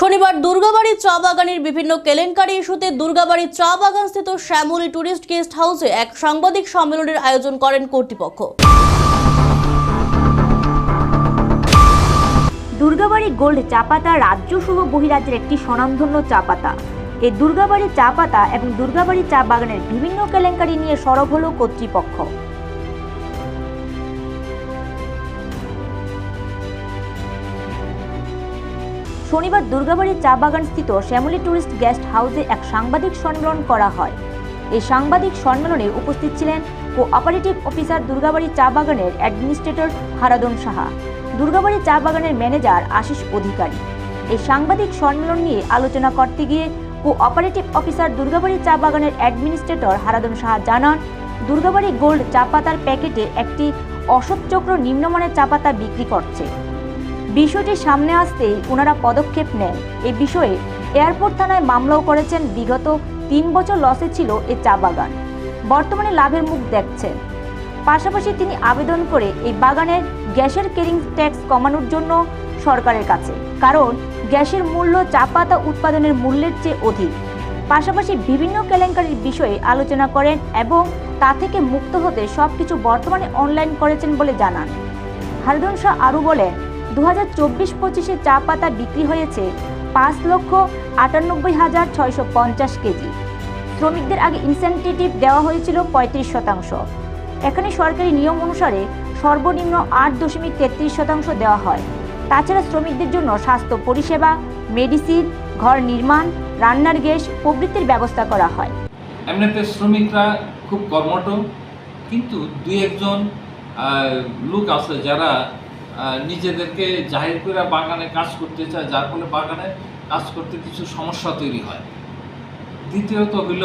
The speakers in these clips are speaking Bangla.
শনিবার দুর্গাবাড়ি চা বাগানের বিভিন্ন কেলেঙ্কারি ইস্যুতে দুর্গাবাড়ি চা বাগান স্থিত শ্যামলী টুরিস্ট গেস্ট হাউসে এক সাংবাদিক সম্মেলনের আয়োজন করেন কর্তৃপক্ষ। দুর্গাবাড়ি গোল্ড চা পাতা রাজ্য সহ বহিরাজ্যের একটি স্বনামধন্য চা পাতা। এই দুর্গাবাড়ি চা পাতা এবং দুর্গাবাড়ি চা বাগানের বিভিন্ন কেলেঙ্কারি নিয়ে সরব হলো কর্তৃপক্ষ। শনিবার দুর্গাবাড়ি চা বাগান স্থিত শ্যামলী টুরিস্ট গেস্ট হাউসে এক সাংবাদিক সম্মেলন করা হয়। এই সাংবাদিক সম্মেলনে উপস্থিত ছিলেন কোঅপারেটিভ অফিসার দুর্গাবাড়ি চা বাগানের অ্যাডমিনিস্ট্রেটর হারাদন সাহা, দুর্গাবাড়ি চা বাগানের ম্যানেজার আশিস অধিকারী। এই সাংবাদিক সম্মেলন নিয়ে আলোচনা করতে গিয়ে কোঅপারেটিভ অফিসার দুর্গাবাড়ি চা বাগানের অ্যাডমিনিস্ট্রেটর হারাদন সাহা জানান, দুর্গাবাড়ি গোল্ড চা পাতার প্যাকেটে একটি অশোক চক্র নিম্নমানের চা পাতা বিক্রি করছে। বিষয়টি সামনে আসতেই ওনারা পদক্ষেপ নেন। এই বিষয়ে এয়ারপোর্ট থানায় মামলাও করেছেন। বিগত তিন বছর লসে ছিল এই চা বাগান। বর্তমানে লাভের মুখ দেখছেন। পাশাপাশি তিনি আবেদন করে এই বাগানের গ্যাসের কেরিং ট্যাক্স কমানোর জন্য সরকারের কাছে। কারণ গ্যাসের মূল্য চা পাতা উৎপাদনের মূল্যের চেয়ে অধিক। পাশাপাশি বিভিন্ন কেলেঙ্কারির বিষয়ে আলোচনা করেন এবং তা থেকে মুক্ত হতে সবকিছু বর্তমানে অনলাইন করেছেন বলে জানান। হারদন শাহ আরও বলেন দু হাজার চব্বিশ পঁচিশে চা পাতা বিক্রি হয়েছে পাঁচ লক্ষ আটানব্বই হাজার ছয়শো পঞ্চাশ কেজি। শ্রমিকদের আগে ইনসেন্টিভ দেওয়া হয়েছিল পঁয়ত্রিশ শতাংশ। এখানে সরকারি নিয়ম অনুসারে সর্বনিম্ন আট দশমিক তেত্রিশ শতাংশ দেওয়া হয়। তাছাড়া শ্রমিকদের জন্য স্বাস্থ্য পরিষেবা, মেডিসিন, ঘর নির্মাণ, রান্নার গ্যাস, প্রভৃতির ব্যবস্থা করা হয়। এমনিতে শ্রমিকরা খুব কর্মঠ, কিন্তু দুই একজন লোক আছে যারা নিজেদেরকে জাহির করে বাগানে কাজ করতে চায়, যার ফলে বাগানে কাজ করতে কিছু সমস্যা তৈরি হয়। দ্বিতীয়ত হইল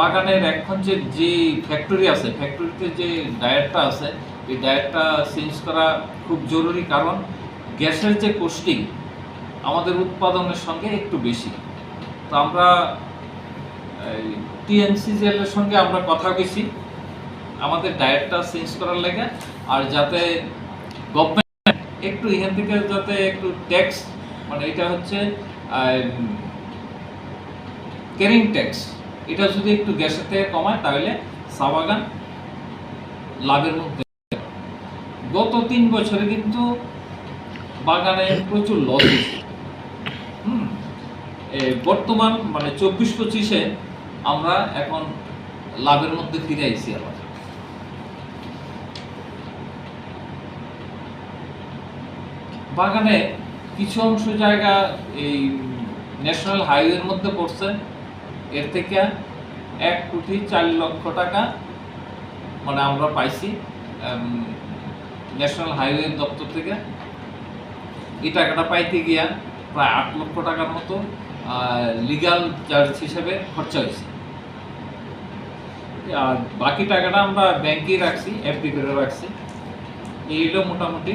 বাগানের এখন যে যে ফ্যাক্টরি আছে ফ্যাক্টরিতে যে ডায়েটটা আছে, এই ডায়েটটা চেঞ্জ করা খুব জরুরি কারণ গ্যাসের যে কোস্টিং আমাদের উৎপাদনের সঙ্গে একটু বেশি। তো আমরা টিএনসিজেল এর সঙ্গে আমরা কথা কইছি। আমাদের ডায়েটটা চেঞ্জ করার লাগে, আর যাতে গভর্নমেন্ট একটু এখান থেকে যাতে একটু ট্যাক্স মানে এটা হচ্ছে ক্যারিং ট্যাক্স এটা যদি একটু গ্যাসের থেকে কমায় তাহলে চা বাগান লাভের মধ্যে। গত তিন বছরে কিন্তু বাগানে প্রচুর লস হয়েছে। বর্তমান মানে চব্বিশ পঁচিশে আমরা এখন লাভের মধ্যে ফিরে আইছি আবার। বাগানে কিছু অংশ জায়গা এই ন্যাশনাল হাইওয়ের মধ্যে পড়ছে। এর থেকে এক কোটি চার লক্ষ টাকা মানে আমরা পাইছি ন্যাশনাল হাইওয়ে দপ্তর থেকে। এই টাকাটা পাইতে গিয়া প্রায় আট লক্ষ টাকার মতো লিগাল চার্জ হিসেবে খরচা হয়েছে। আর বাকি টাকাটা আমরা ব্যাংকেই রাখছি এফডি করে রাখছি। এই হলো মোটামুটি